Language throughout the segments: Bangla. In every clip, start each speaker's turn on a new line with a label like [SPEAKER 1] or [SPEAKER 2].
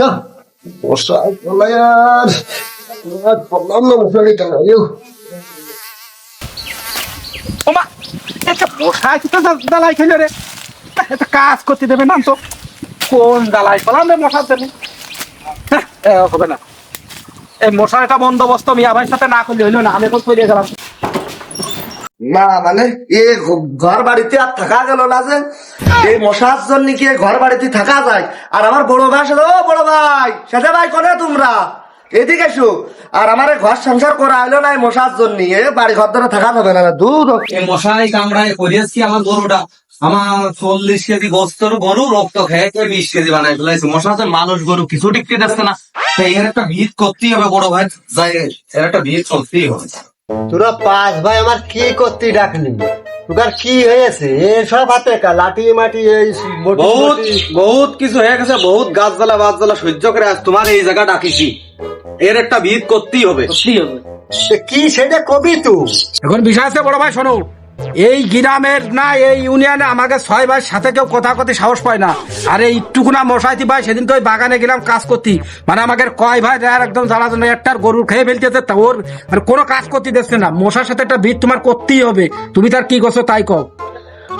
[SPEAKER 1] না আর আর বললাম না
[SPEAKER 2] মশাই তো দালাই একটা কাজ করতে দেবে না তো। কোন দালাই পেলাম রে মশার জন্য? হ্যাঁ, হবে না। এই মশার একটা বন্দোবস্ত আমি আমার সাথে না করলে হইল না আমি এখন করে গেলাম।
[SPEAKER 1] না মানে এ ঘর বাড়িতে আর থাকা গেল না যে। এই মশার জন্য কি ঘর বাড়িতে থাকা যায়? আর আমার বড় ভাই আসলে, ও বড় ভাই সাথে ভাই করে তোমরা? এদিকে এসো। আর আমার ঘর সংসার করা হইল না মশার জন্য। এ বাড়ি ঘর ধরে থাকা যাবে না দূর
[SPEAKER 3] মশাই কামড়ায় করিয়েছি আমার গরুটা? আমার চল্লিশ কেজি গোস্তর গরু রক্ত খেয়ে বিশ কেজি বানাই ফেলাইছে। মশা তো মানুষ গরু কিছু টিকতে যাচ্ছে না এর একটা ভিত করতেই হবে বড় ভাই। যাই এর একটা ভিত করতেই হবে।
[SPEAKER 4] তোরা পাঁচ ভাই আমার কি করতে ডাকলি? তোর কি হয়েছে? সব হাতে কা লাঠি মাটি এই
[SPEAKER 3] বহুত বহুত কিছু হয়ে গেছে বহুত গাছ জ্বালা বাজ জ্বালা সহ্য করে আজ তোমার এই জায়গা ডাকিছি। এর একটা ভিত করতেই হবে।
[SPEAKER 4] কি সেটা কবি তুই?
[SPEAKER 2] এখন বিষয় আছে বড় ভাই শোনো। এই গ্রামের না, এই ইউনিয়নে আমাকে ছয় ভাই সাথে কেউ কথা কথি সাহস পায় না। আরে একটুকু না মশাইতি ভাই সেদিন তো ওই বাগানে গেলাম কাজ করতি। মানে আমাকে কয় ভাই দেয়ার একদম জ্বালা জানা একটার গরুর খেয়ে ফেলতেছে, তা ওর মানে কোনো কাজ করতে দেখছে না। মশার সাথে একটা ভিড় তোমার করতেই হবে। তুমি তার কি করছ তাই কও।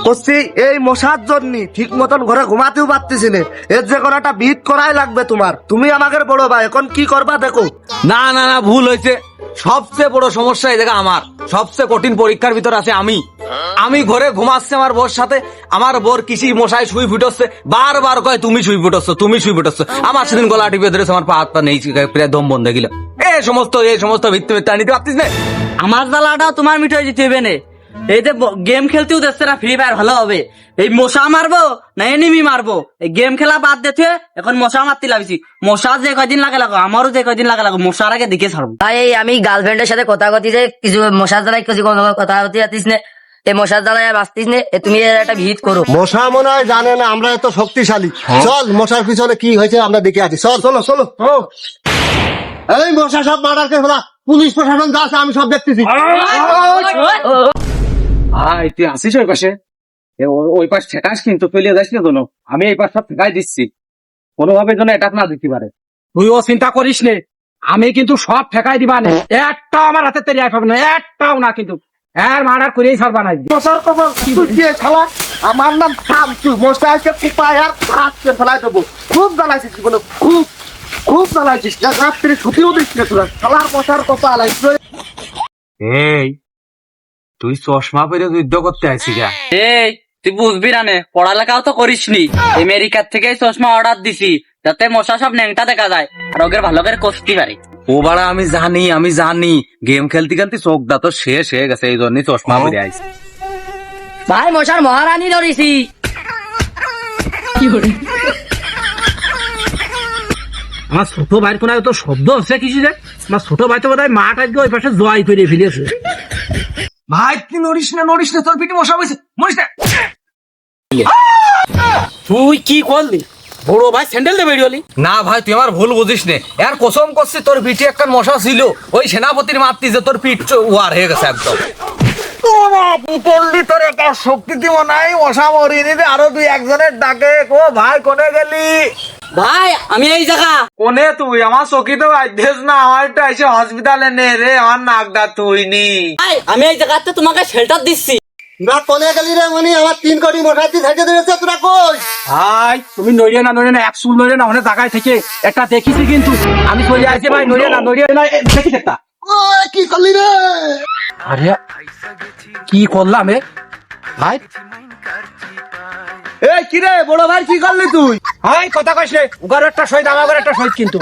[SPEAKER 1] করছি এই মশার জন্য ঠিক মতন ঘরে ঘুমাতেও পারতেছি না। এর যে কোনো একটা বিদ করাই লাগবে তোমার। তুমি আমাদের বড় ভাই এখন কি করবা দেখো।
[SPEAKER 3] না না না ভুল হয়েছে। সবচেয়ে বড় সমস্যা এই জায়গা আমার। সবচেয়ে কঠিন পরীক্ষার ভিতর আছে আমি। আমি ঘরে ঘুমাচ্ছে আমার বোর সাথে। আমার বোর কিসি মশাই শুই ফুটচ্ছে। বারবার কয় তুমি শুই ফুটচ্ছ তুমি শুই ফুটচ্ছ। আমার সেদিন গলা টিপে ধরেছে আমার পা হাত পা নেই প্রায় দম বন্ধ গেল। এই সমস্ত এই সমস্ত ভিত্তি ভিত্তি নিতে পারতিস না?
[SPEAKER 5] আমার জ্বালাটাও তোমার মিটাই দিতে হবে না। এই যে গেম খেলতেও দেখছে না ফ্রি ফায়ার ভালো হবে। এই মশা মারবো না এনিমি মারবো? এই গেম খেলা বাদ দিতে এখন মশা মারতে লাগছি। মশা যে কয়দিন লাগে লাগো আমারও যে কয়দিন লাগে লাগো মশার আগে দিকে ছাড়বো।
[SPEAKER 6] ভাই এই আমি গার্লফ্রেন্ডের সাথে কথা কথি যে কিছু মশার জ্বালাই কিছু কোনো কথা হতে যাতিস না। এই মশার আর বাঁচতিস না এ তুমি এর একটা ভিত করো।
[SPEAKER 4] মশা মনে হয় জানে না আমরা এত শক্তিশালী। চল মশার পিছনে কি হয়েছে আমরা দেখে আছি চল চলো চলো। এই মশা সব মার্ডার কে পুলিশ প্রশাসন যা আছে আমি সব দেখতেছি।
[SPEAKER 2] আয় তুই আসিস ওই পাশে? এ, ওই পাশ ঠেকাস কিন্তু পেলিয়ে যাস না কোনো আমি এই পাশ সব ঠেকাই দিচ্ছি। কোনোভাবে যেন এটা না দিতে পারে। তুইও চিন্তা করিস নে। আমি কিন্তু সব ঠেকাই দিবা না। একটাও আমার হাতে তেরি পাবে না একটাও না কিন্তু। এর মার্ডার করেই ছাড়বা না
[SPEAKER 1] মশার কবর তুই দিয়ে খেলা আমার নাম থাম তুই মশাইকে কুপায় আর হাতকে ফেলাই দেবো। খুব জ্বালাইছিস জীবনে খুব খুব জ্বালাইছিস। রাত্রি ছুটিও তোরা। খেলার মশার কপাল
[SPEAKER 3] এই তুই চশমা পরে যুদ্ধ করতে আইসি গা
[SPEAKER 5] এই তুই বুঝবি না নে, পড়ালেখাও তো করিসনি আমেরিকার থেকে চশমা অর্ডার দিছি যাতে মশা সব ন্যাংটা দেখা যায় আর ওকে ভালো করে কষতে পারে
[SPEAKER 3] ও বাড়া আমি জানি আমি জানি। গেম খেলতে খেলতে চোখ দা তো শেষ হয়ে গেছে এই জন্যই চশমা পরে আইসি
[SPEAKER 6] ভাই মশার মহারানী ধরেছি
[SPEAKER 2] আমার ছোট ভাইয়ের কোনো তো শব্দ হচ্ছে কিছু যে? আমার ছোট ভাই তো বোধ হয় মাঠ আজকে ওই পাশে জয় করে ফেলেছে।
[SPEAKER 3] ভাই তুই নড়িস না নড়িস না তোর পিঠে মশা বসে মরিস না।
[SPEAKER 2] তুই কি করলি? বড় ভাই স্যান্ডেল দেবে বেরিয়ে
[SPEAKER 3] না ভাই তুই আমার ভুল বুঝিস নে। আর কসম করছি তোর পিঠে একটা মশা ছিল ওই সেনাপতির মারতি যে তোর পিঠ ওয়ার হয়ে গেছে একদম। তোর একটা শক্তি দিব নাই মশা মরিনি আরও তুই একজনের ডাকে ও ভাই কোনে গেলি?
[SPEAKER 5] ভাই আমি এই জায়গা।
[SPEAKER 3] কোনে তুই? আমার চকি তো না আমারটা এসে হসপিটালে নে রে আমার নাকটা তুই নি
[SPEAKER 5] ভাই আমি এই জায়গাতে তোমাকে শেল্টার দিচ্ছি।
[SPEAKER 4] তোরা কোনে গেলি রে মনি আমার তিন কোটি থেকে দিয়েছে তোরা কই?
[SPEAKER 2] ভাই তুমি নড়িয়ে না নড়িয়ে না এক চুল নড়িয়ে না অনেক জায়গায় থেকে একটা দেখিছি কিন্তু। আমি চলে আসছি ভাই নড়িয়ে না নড়িয়ে না একটা।
[SPEAKER 4] ওই, কি করলি রে?
[SPEAKER 2] আরে কি করলাম এ ভাই।
[SPEAKER 1] এই কিরে বড় ভাই কি করলি তুই?
[SPEAKER 2] হাই কথা কইস রে উগার একটা শহীদ আমার একটা শহীদ কিন্তু।